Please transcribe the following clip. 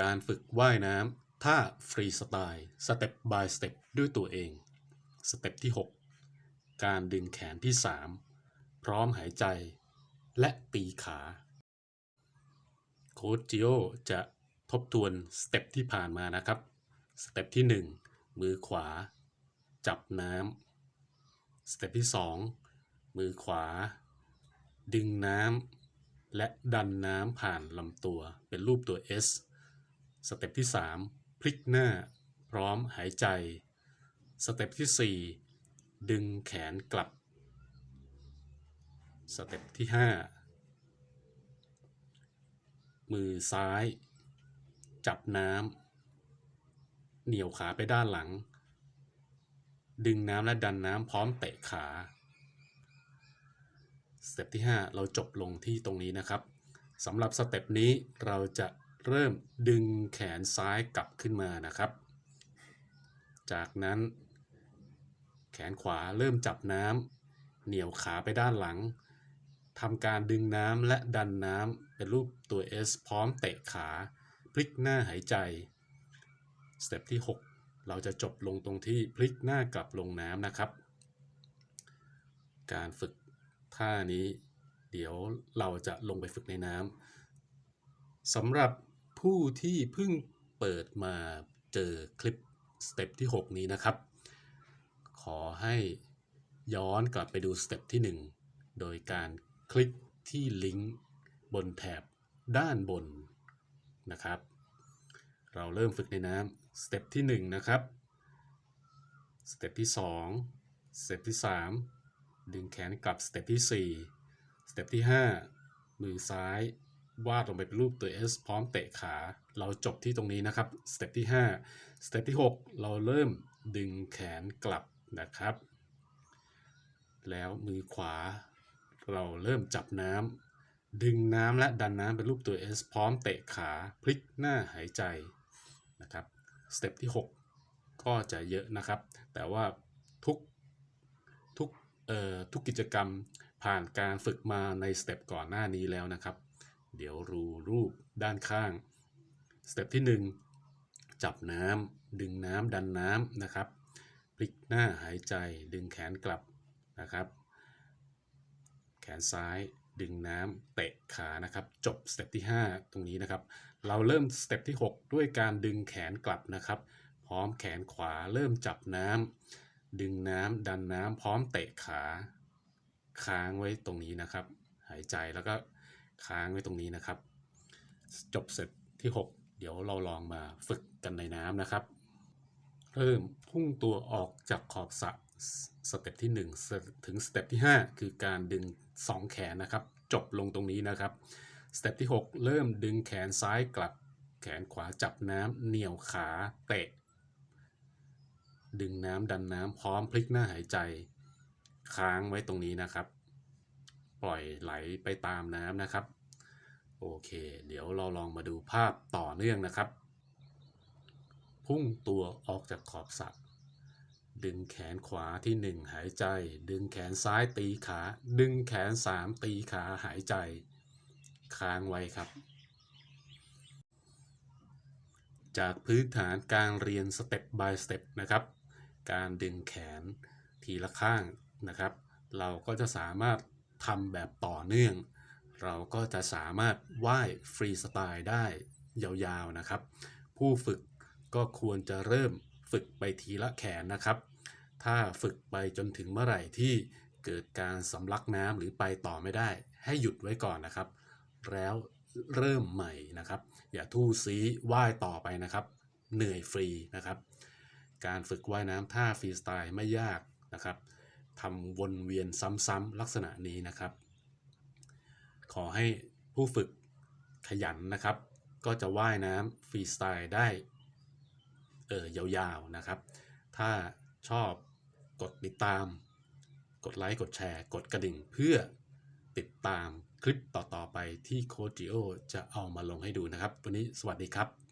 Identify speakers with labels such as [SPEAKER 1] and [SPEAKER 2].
[SPEAKER 1] การฝึกว่ายน้ำท่าฟรีสไตล์สเต็ปบายสเต็ปด้วยตัวเอง สเต็ปที่ 6 การดึงแขนที่ 3 พร้อมหายใจ และตีขาโค้ชจิโอจะทบทวนสเต็ปที่ผ่านมานะครับ สเต็ปที่ 1 มือขวา จับน้ำสเต็ปที่ 2 มือขวา ดึงน้ำและดันน้ำผ่านลำตัวเป็นรูปตัว S สเต็ปที่ 3 พลิกหน้า พร้อมหายใจ สเต็ปที่ 4 ดึงแขนกลับ สเต็ปที่ 5 มือซ้าย จับน้ำเหนี่ยวขาไปด้านหลัง ดึงน้ำและดันน้ำพร้อมเตะขา สเต็ปที่ 5 เราจบลงที่ตรงนี้นะครับสำหรับสเต็ปนี้เราจะ เริ่มดึงแขนซ้ายกลับขึ้นมานะครับ จากนั้น แขนขวาเริ่มจับน้ำเหนี่ยวขาไปด้านหลังทำการดึงน้ำและดันน้ำเป็นรูปตัว S พร้อมเตะขาพลิกหน้าหายใจสเต็ปที่ 6 เราจะจบลงตรงที่พลิกหน้ากลับลงน้ำนะครับ การฝึกท่านี้ เดี๋ยวเราจะลงไปฝึกในน้ำสำหรับ ผู้ที่เพิ่งเปิดมาเจอคลิปสเต็ปที่ 6 นี้นะครับ ขอให้ย้อนกลับไปดูสเต็ปที่ 1 โดยการคลิกที่ลิงก์บนแถบด้านบนนะครับ เราเริ่มฝึกในน้ำสเต็ปที่ 1 นะครับ สเต็ปที่ 2 สเต็ปที่ 3 ดึงแขนกลับสเต็ปที่ 4 สเต็ปที่ 5 มือซ้าย วาดลงไปเป็นรูปตัว S พร้อมเตะขา เราจบที่ตรงนี้นะครับสเต็ปที่5สเต็ปที่ 6 เราเริ่มดึงแขนกลับนะครับ แล้วมือขวา เราเริ่มจับน้ำดึงน้ำและดันน้ำเป็นรูปตัว S พร้อมเตะขาพลิกหน้าหายใจนะครับสเต็ปที่ 6 ก็จะเยอะนะครับ แต่ว่าทุกทุกเอ่อทุกกิจกรรมผ่านการฝึกมาในสเต็ปก่อนหน้านี้แล้วนะครับ เดี๋ยวรูรูปด้านข้างสเต็ปที่ 1 จับน้ำดึงน้ำดันน้ำนะครับพลิกหน้าหายใจดึงแขนกลับนะครับ แขนซ้ายดึงน้ำเตะขานะครับ จบสเต็ปที่ 5 ตรงนี้นะครับ เราเริ่มสเต็ปที่ 6 ด้วยการดึงแขนกลับนะครับ พร้อมแขนขวาเริ่มจับน้ำดึงน้ำดันน้ำพร้อมเตะขา ค้างไว้ตรงนี้นะครับ หายใจแล้วก็ ค้างไว้ตรงนี้นะครับ จบเสร็จที่ 6 เดี๋ยวเราลองมาฝึกกันในน้ำนะครับ เริ่มพุ่งตัวออกจากขอบสระสเต็ปที่ 1 ถึงสเต็ปที่ 5 คือการดึง 2 แขนนะครับ จบลงตรงนี้นะครับสเต็ปที่ 6 เริ่มดึงแขนซ้ายกลับแขนขวาจับน้ำเหนี่ยวขาเตะ ดึงน้ำดันน้ำพร้อมพลิกหน้าหายใจ ค้างไว้ตรงนี้นะครับ ปล่อยไหลไปตามน้ำนะครับ โอเค เดี๋ยวเราลองมาดูภาพต่อเนื่องนะครับ พุ่งตัวออกจากขอบสระดึงแขนขวาที่ 1 หายใจ ดึงแขนซ้ายตีขา ดึงแขน 3 ตีขาหายใจ ค้างไว้ครับ จากพื้นฐานการเรียนสเต็ป by สเต็ปนะครับ การดึงแขนทีละข้างนะครับ เราก็จะสามารถ ทำแบบต่อเนื่อง เราก็จะสามารถว่ายฟรีสไตล์ได้ยาวๆนะครับ ผู้ฝึกก็ควรจะเริ่มฝึกไปทีละแขนนะครับ ถ้าฝึกไปจนถึงเมื่อไหร่ที่เกิดการสำลักน้ำหรือไปต่อไม่ได้ ให้หยุดไว้ก่อนนะครับ แล้วเริ่มใหม่นะครับ อย่าทู่ซีว่ายต่อไปนะครับ เหนื่อยฟรีนะครับ การฝึกว่ายน้ำท่าฟรีสไตล์ไม่ยากนะครับ ทำวนเวียนซ้ำๆลักษณะนี้นะครับ ขอให้ผู้ฝึกขยันนะครับ ก็จะว่ายน้ำฟรีสไตล์ได้เออยาวๆนะครับ ถ้าชอบกดติดตาม กดไลค์กดแชร์ กดกระดิ่งเพื่อติดตามคลิปต่อๆไปที่โคจิโอจะเอามาลงให้ดูนะครับ วันนี้สวัสดีครับ